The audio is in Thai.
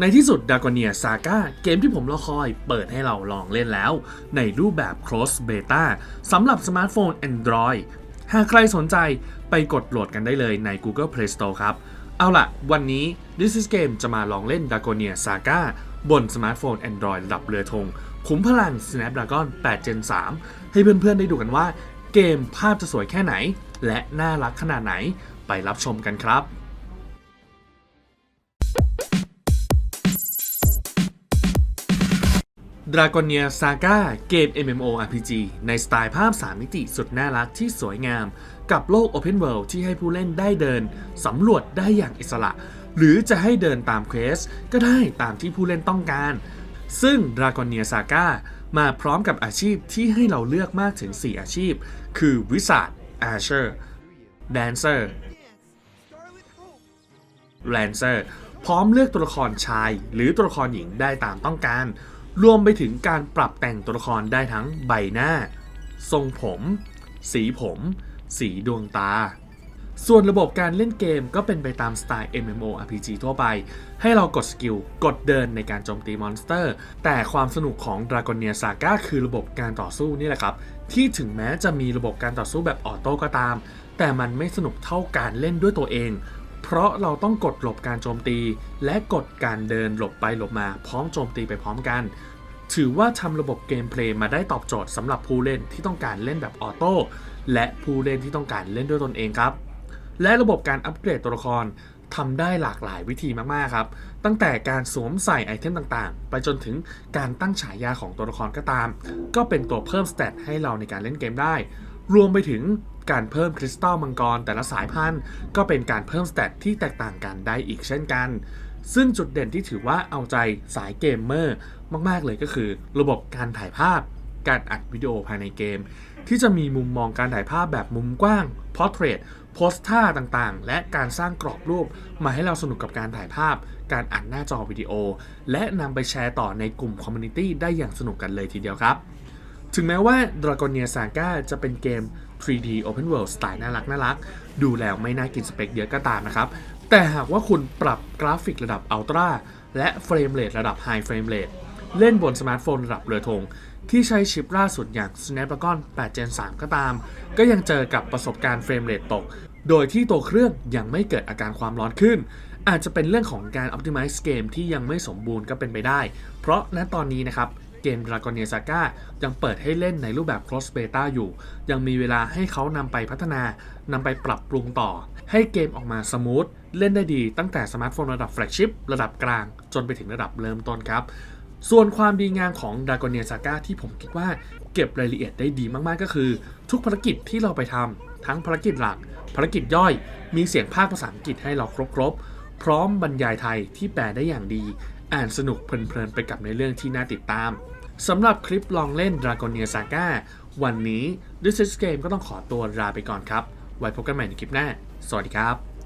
ในที่สุด d r a g o n i a Saga เกมที่ผมรอคอยเปิดให้เราลองเล่นแล้ว ในรูปแบบ Cross Beta สำหรับสมาร์ทโฟน Android หากใครสนใจไปกดโหลดกันได้เลยใน Google Play Store ครับ เอาล่ะ วันนี้ This is Game จะมาลองเล่น d r a g o n i a Saga บนสมาร์ทโฟน Android ระดับเรือธงขุมพลัง Snapdragon 8 Gen 3 ให้เพื่อนๆ ได้ดูกันว่า เกมภาพจะสวยแค่ไหน และน่ารักขนาดไหนไปรับชมกันครับ Dragonia Saga เกม MMORPG ในสไตล์ภาพ 3 มิติสุดน่ารักที่สวยงาม กับโลก Open World ที่ให้ผู้เล่นได้เดิน สำรวจได้อย่างอิสระ หรือจะให้เดินตามเควสก็ได้ตามที่ผู้เล่นต้องการ ซึ่ง Dragonia Saga มาพร้อมกับอาชีพที่ให้เราเลือกมากถึง 4 อาชีพ คือวิสาด Asher Dancer Lancer พร้อมเลือกตัวละครชาย หรือตัวละครหญิงได้ตามต้องการ รวมไปถึงการปรับแต่งตัวละครได้ทั้งใบหน้า ทรงผม สีผม สีดวงตา ส่วนระบบการเล่นเกมก็เป็นไปตามสไตล์ MMORPG ทั่วไป ให้เรากดสกิล กดเดินในการโจมตีมอนสเตอร์ แต่ความสนุกของ Dragonia Saga คือระบบการต่อสู้นี่แหละครับ ที่ถึงแม้จะมีระบบการต่อสู้แบบออโต้ก็ตาม แต่มันไม่สนุกเท่าการเล่นด้วยตัวเอง เพราะเราต้องกดหลบการโจมตี และกดการเดินหลบไปหลบมาพร้อมโจมตีไปพร้อมกัน ถือว่าทำระบบเกมเพลย์มาได้ตอบโจทย์สำหรับผู้เล่นที่ต้องการเล่นแบบออโต้และผู้เล่นที่ต้องการเล่นด้วยตนเองครับ และระบบการอัปเกรดตัวละครทำได้หลากหลายวิธีมากๆครับ ตั้งแต่การสวมใส่ไอเทมต่างๆ ไปจนถึงการตั้งฉายาของตัวละครก็ตาม ก็เป็นตัวเพิ่มสเตตให้เราในการเล่นเกมได้ รวมไปถึงการเพิ่มคริสตัลมังกรแต่ละสายพันธุ์ ก็เป็นการเพิ่มสเตตที่แตกต่างกันได้อีกเช่นกัน ซึ่งจุดเด่นที่ถือว่าเอาใจสายเกมเมอร์มากๆเลยก็คือ ระบบการถ่ายภาพ การอัดวิดีโอภายในเกม ที่จะมีมุมมองการถ่ายภาพแบบมุมกว้าง Portrait โพสท่าต่างๆ และการสร้างกรอบรูปมาให้เราสนุกกับการถ่ายภาพ การอัดหน้าจอวิดีโอ และนำไปแชร์ต่อในกลุ่มคอมมูนิตี้ได้อย่างสนุกกันเลยทีเดียวครับ ถึงแม้ว่า Dragonia Saga จะเป็นเกม 3D Open World สไตล์น่ารักน่ารัก ดูแล้วไม่น่ากินสเปคเยอะก็ตามนะครับ แต่หากว่าคุณปรับกราฟิกระดับ Ultra และเฟรมเรทระดับ High Frame Rate เล่นบนสมาร์ทโฟนระดับเรือธงที่ใช้ชิปล่าสุดอย่าง Snapdragon 8 Gen 3 ก็ตาม ก็ยังเจอกับประสบการณ์เฟรมเรทตก โดยที่ตัวเครื่องยังไม่เกิดอาการความร้อนขึ้น อาจจะเป็นเรื่องของการ Optimize เกมที่ยังไม่สมบูรณ์ก็เป็นไปได้ เพราะณตอนนี้นะครับ เกม Dragonia Saga ยังเปิดให้เล่นในรูปแบบ Cross Beta อยู่ ยังมีเวลาให้เขานำไปพัฒนานำไปปรับปรุงต่อ ให้เกมออกมาสมูทเล่นได้ดีตั้งแต่สมาร์ทโฟนระดับแฟลกชิพระดับกลาง จนไปถึงระดับเริ่มต้นครับ ส่วนความดีงามของ Dragonia Saga ที่ผมคิดว่าเก็บรายละเอียดได้ดีมากๆก็คือ ทุกภารกิจที่เราไปทำทั้งภารกิจหลัก ภารกิจย่อย มีเสียงภาคภาษาอังกฤษให้เราครบๆพร้อมบรรยายไทยที่แปลได้อย่างดี อ่านสนุกเพลินๆไปกับในเรื่องที่น่าติดตามสำหรับคลิปลองเล่น Dragonia Saga วันนี้ This is Game ก็ต้องขอตัวลาไปก่อนครับ ไว้พบกันใหม่ในคลิปหน้า สวัสดีครับ